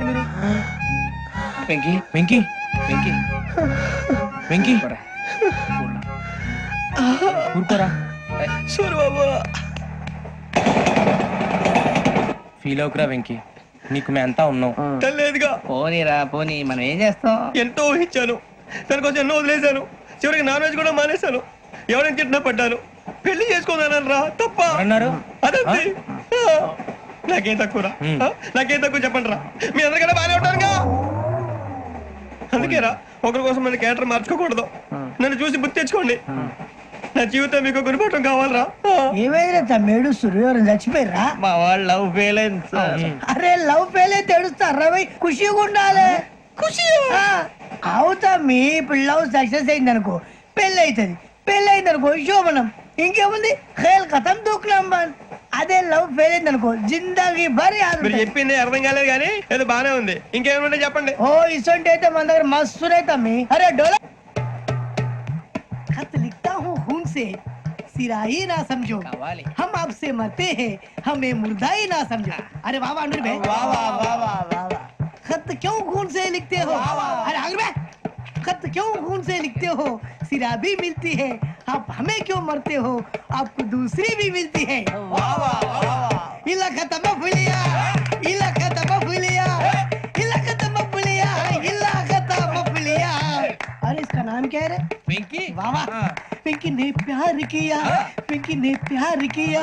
మీరు వెంకీ వెంకీ వెంకీ. వెంకీ. ఊరుకోరా. సూరి బాబు. ఫీల్ అవుకురా వెంకీ. నీకు మేమంతా ఉన్నాం. తెలియదుగా పోనీరా పోనీ మనం ఏం చేస్తాం? ఎంతో ఊహించాను. దానికోసం ఎన్నో వదిలేశాను. చివరికి నాన్ వెజ్ కూడా మానేశాను. ఎవరైనా తిట్టినా పడ్డాను. పెళ్ళి చేసుకోదానని రా తప్ప. అన్నారు అదంతే. ఆ. నాకేం తక్కువ రా. హ్మ్. ఆ? నాకేం తక్కువ చెప్పండి రా. మీ అందరికన్నా బాగానే ఉంటారుగా అందుకే రా ఒకరి కోసం మన క్యారెక్టర్ మార్చుకోకూడదు. నన్ను చూసి బుద్ధి తెచ్చుకోండి. నా జీవితం మీకు గురిపటం కావాలరా. ఏమైనా తమ్మేడు? సూర్యవరం చచ్చిపోయిరా మా వాళ్ళు లవ్ ఫెయిల్ అయింది సార్ అరే లవ్ ఫెయిల్ అయితే ఏడుస్తారా భయ్? ఖుషిగా ఉండాలి. ఖుషి అవుతా మీ ఇప్పుడు లవ్ సక్సెస్ అయింది అనుకో పెళ్ళి అవుతుంది పెళ్ళి అయింది అనుకో శోభనం. ఇంకేముంది? ఖేల్ కథం దూకునాం బాన్ అదే లవ్ ఫెయిల్ అయింది అనుకో జిందాగీ భారీ మీరు చెప్పింది అర్థం కాలేదు కానీ ఏదో బానే ఉంది ఇంకేమైనా చెప్పండి ఓ ఇసొంటి అయితే మన దగ్గర మస్తు తమ్మి అరే డోలా खत लिखता हूँ खून से सिरा ही ना समझो कव्वाली। हम आपसे मरते हैं हमें मुर्दा ही ना समझो अरे वाह वाह अनुर भाई वाह वाह वाह वाह वाह वाह खत क्यों खून से लिखते हो अरे अनुर भाई खत क्यों खून से लिखते हो सिरा भी मिलती है आप हमें क्यों मरते हो? आपको दूसरी भी मिलती है। इला खत्म फुलिया इला खत्म फुलिया इला खत्म फुलिया इला खत्म फुलिया अरे इसका नाम क्या है వెంకీ वाह वाह। पिंकी ने प्यार किया। पिंकी ने प्यार किया।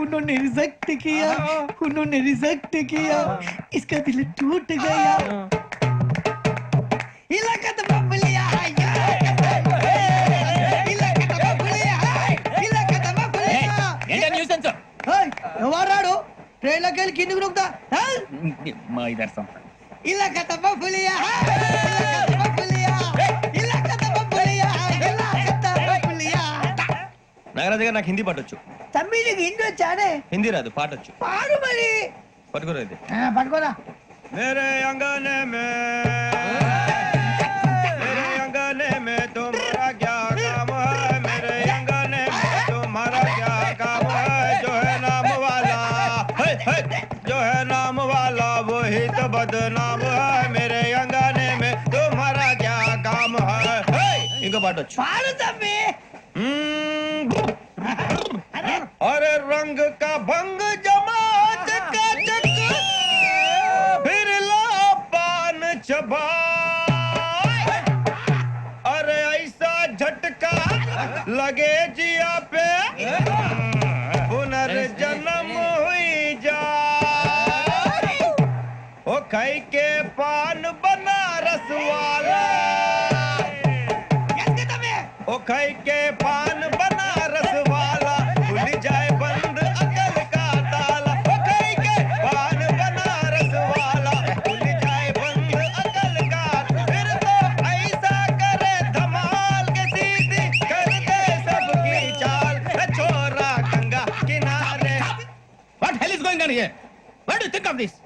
उन्होंने रिजेक्ट किया। उन्होंने रिजेक्ट किया। इसका दिल टूट गया। इलाका तो बबलिया వర్రాడు ట్రైన్లోకి వెళ్ళి కిందికి నొక్కుతా. మా ఇదర్ సంస్థ ఇలా కథమ్మ పులియా. నగరాజ్ దగ్గర నాకు హిందీ పాటొచ్చు. తమ్మి హిందీ వచ్చానే? హిందీ రాదు పాటొచ్చు. పాడు మరి. పట్టుకోరా పట్టుకోరా. మేరే అంగనే మే. मोहित बदनाम है मेरे अंगने में। तुम्हारा क्या काम है? इनको बांटो पाल तबे अरे। रंग का भंग जमात का जग फिर ला पान चबा। अरे ऐसा झटका लगे जी आप कई के पान बनारस वाला। ओ कई के पान बनारस वाला। भूल जाए बंद अकल का ताला। ओ कई के पान बनारस वाला। भूल जाए बंद अकल का फिर तो ऐसा करे धमाल के सीधी। कर दे सबकी चाल। छोरा गंगा किनारे। What hell is going on here? What do you think of?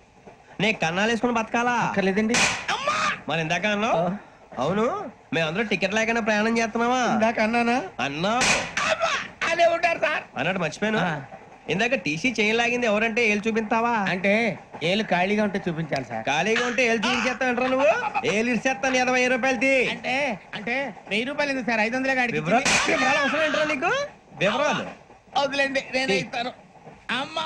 నే కన్నాలు వేసుకుని బతకాలా? అక్కర్లేదండి. మరి ఇందాక అన్నావు? అవును మేమందరూ టికెట్ లేకుండా ప్రయాణం చేస్తున్నావా ఇందాక అన్నానా? అన్నా అదే ఉంటారు సార్. అన్నట్టు మర్చిపోయాను. ఇందాక టీసీ చేయి లాగింది ఎవరంటే ఏళ్ళు చూపిస్తావా? అంటే ఏళ్ళు ఖాళీగా ఉంటే చూపించాలి సార్. ఖాళీగా ఉంటే ఏళ్ళు చూపించేస్తానంటారా నువ్వు? ఏళ్ళు ఇచ్చేస్తాను ఇరవై రూపాయలది. అంటే అంటే వెయ్యి రూపాయలు ఎందుకు సార్? ఐదు వందలే వివరాలు అవసరం ఏంట్రా నీకు? వివరాలు. వదిలేండి నేనే ఇస్తాను. అమ్మా!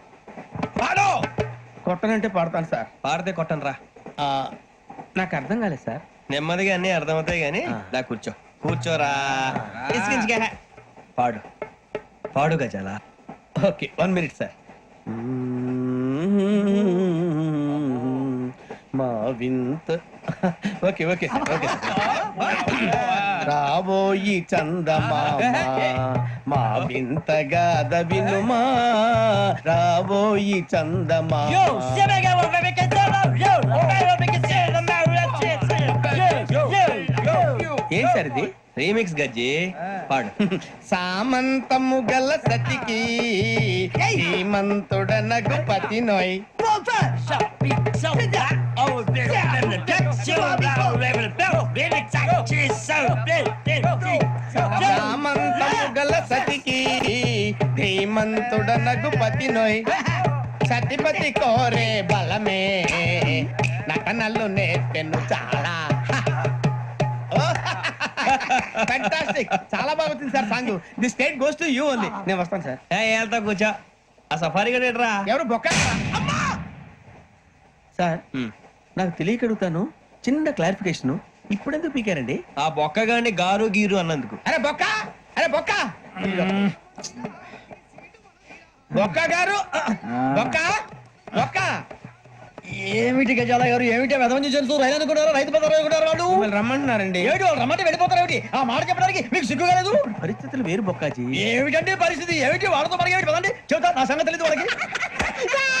కొట్టనంటే పడతాను సార్. పాడితే కొట్టను రా ఆ, నాకు అర్థం కాలేదు సార్. నెమ్మదిగా అన్ని అర్థమవుతాయి కానీ. దా కూర్చో. కూర్చోరా. పాడు. పాడు గజాల. Okay one minute sir. వింత. Okay okay okay. రాబోయి చందమామ మా వింతగాద వినుమా. రాబోయి చందమామ ఏం సార్ ఇది? రీమిక్స్ గజ్జి. పాడు. సామంతము గల సతికి హేమంతుడనగు పతి నోయ్. సామంతము గల సతికి ధీమంతుడనగు పతి నోయ్ సతిపతి కోరే బలమే నటనలు నేర్పెను చాలా ఫ్యాంటాస్టిక్ చాలా బాగా వచ్చింది sir song the state goes to you only నేను వస్తాను సార్ వెళ్తా కూర్చో. ఆ సఫారీ గడేట్రా ఎవరు బొక్క? సార్ నాకు తెలియక అడుగుతాను చిన్న క్లారిఫికేషన్ ఇప్పుడెందుకు పీకారండి? ఆ బొక్కగాని గారు గీరు అన్నందుకు. అరే బొక్క! అరే బొక్క! బొక్క గారు! బొక్క! బొక్క! ఏమిటి గజాల గారు? ఏమిటి? వెదవం చేసి రైలు అనుకున్నారు? రైతు పెద్ద అనుకున్నారు వాళ్ళు? రమ్మంటున్నారండి. ఏమిటి? వాళ్ళు రమ్మంటే వెళ్ళిపోతారు ఏమిటి? ఆ మాట చెప్పడానికి మీకు సిగ్గు కలదు? పరిస్థితులు వేరు బొక్కాజీ. ఏమిటంటే పరిస్థితి? ఏమిటి? వాళ్ళతో ఏమిటి పదండి. చెబుతా నా సంగతి తెలియదు వాళ్ళకి.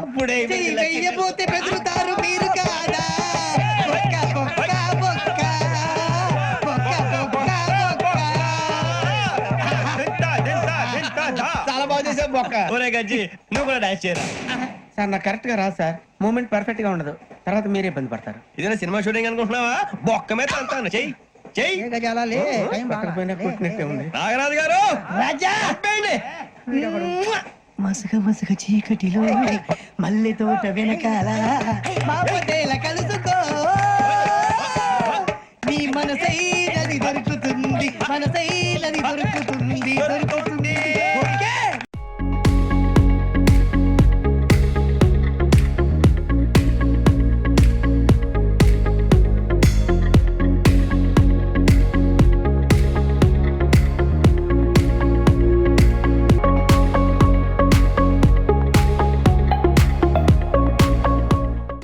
అప్పుడే వెయ్యబోతే బెదురుతారు మీరు కాదా. చాలా బాగా చేసావు బొక్క. ఒరే గజ్జి నువ్వు కూడా డాన్స్ చేయరా? సార్ నాకు కరెక్ట్గా రాదు సార్. మూమెంట్ పర్ఫెక్ట్గా ఉండదు. తర్వాత మీరే ఇబ్బంది పడతారు. ఇదేనా సినిమా షూటింగ్ అనుకుంటున్నావా? బొక్క మీద అంతాను చెయ్యి చెయ్యి. నాగరాజు గారు! రాజా! మసగ మసగ చీకటిలో మల్లె తోట వెనకాల మా కలుసుకో. నీ మనసైనది దొరుకుతుంది మనసైనది దొరుకుతుంది దొరుకుతుంది.